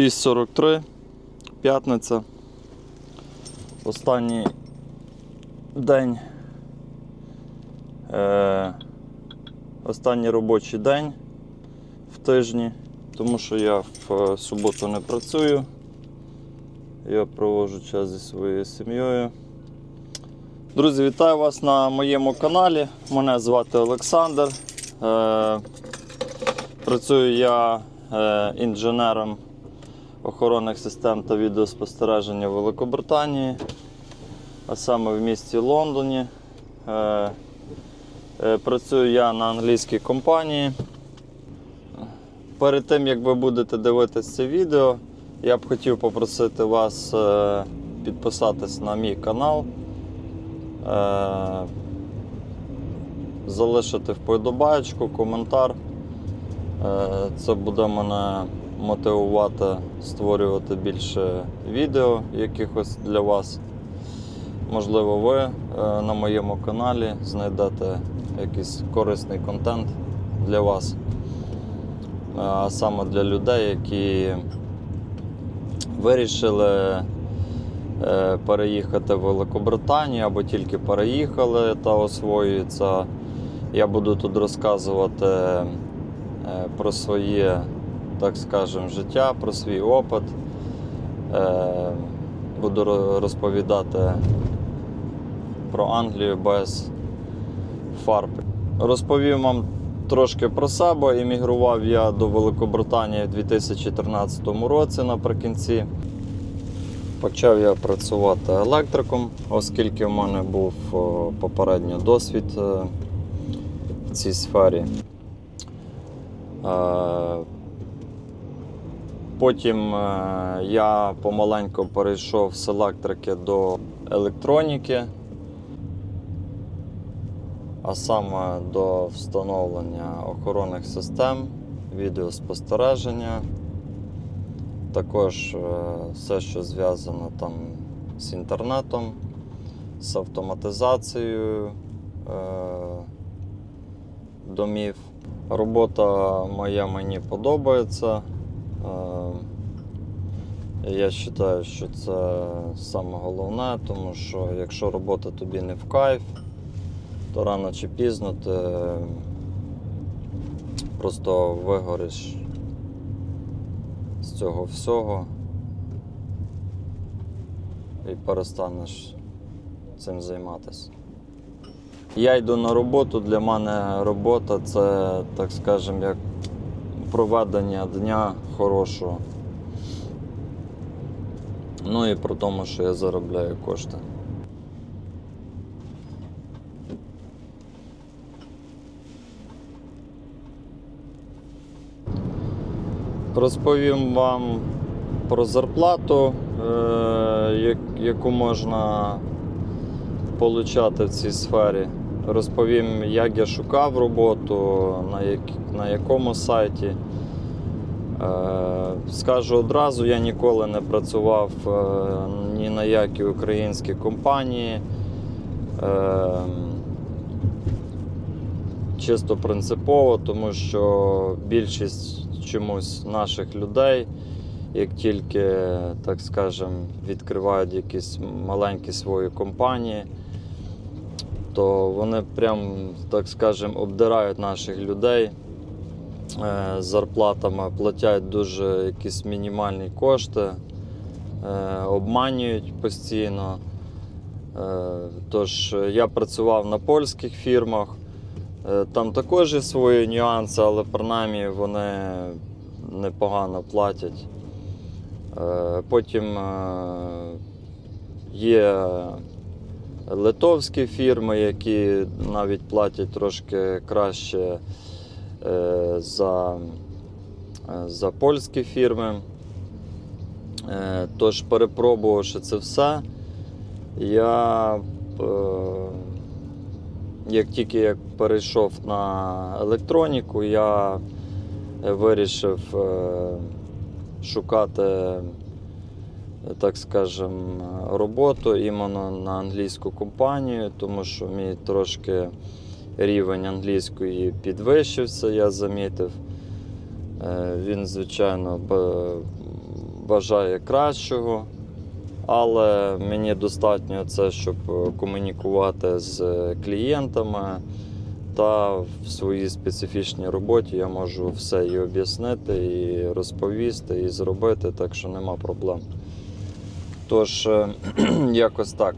6.43, п'ятниця. Останній день. Е, останній робочий день в тижні, тому що я в е, суботу не працюю. Я проводжу час зі своєю сім'єю. Друзі, вітаю вас на моєму каналі. Мене звати Олександр. Е, працюю я е, інженером охоронних систем та відеоспостереження в Великобританії, а саме в місті Лондоні. Е, е, Працюю я на англійській компанії. Перед тим, як ви будете дивитися це відео, я б хотів попросити вас е, підписатись на мій канал, залишити вподобаєчку, коментар. Це буде мене мотивувати створювати більше відео якихось для вас. Можливо, ви е, на моєму каналі знайдете якийсь корисний контент для вас, Е, а саме для людей, які вирішили е, переїхати в Великобританію або тільки переїхали та освоюються. Я буду тут розказувати про своє, так скажемо, життя, про свій опит. Е, Буду розповідати про Англію без фарб. Розповім вам трошки про себе. Іммігрував я до Великобританії в 2014 році наприкінці. Почав я працювати електриком, оскільки в мене був о, попередньо досвід е, в цій сфері. Потім е, я помаленьку перейшов з електрики до електроніки, а саме до встановлення охоронних систем, відеоспостереження, також е, все, що зв'язано там з інтернетом, з автоматизацією е, домів. Робота моя мені подобається. Е, Я вважаю, що це саме головне, тому що якщо робота тобі не в кайф, то рано чи пізно ти просто вигориш з цього всього і перестанеш цим займатися. Я йду на роботу, для мене робота це, так скажемо, як проведення дня хорошого. Ну і про тому, що я заробляю кошти. Розповім вам про зарплату, е, яку можна отримати в цій сфері. Розповім, як я шукав роботу, на, як, на якому сайті. Е, Скажу одразу, я ніколи не працював е, ні на якій українській компанії. Е, Чисто принципово, тому що більшість чомусь наших людей, як тільки, так скажемо, відкривають якісь маленькі свої компанії, то вони прям, так скажемо, обдирають наших людей е, зарплатами, платять дуже якісь мінімальні кошти, е, обманюють постійно. Е, Тож я працював на польських фірмах. Там також є свої нюанси, але принаймні вони непогано платять. Потім є литовські фірми, які навіть платять трошки краще е, за, е, за польські фірми. Е, Тож, перепробувавши це все, я як тільки я перейшов на електроніку, я вирішив шукати, так скажем, роботу іменно на англійську компанію, тому що мій трошки рівень англійської підвищився, я замітив. Е, Він, звичайно, бажає кращого. Але мені достатньо це, щоб комунікувати з клієнтами. Та в своїй специфічній роботі я можу все і об'яснити, і розповісти, і зробити, так що нема проблем. Тож, е, якось так.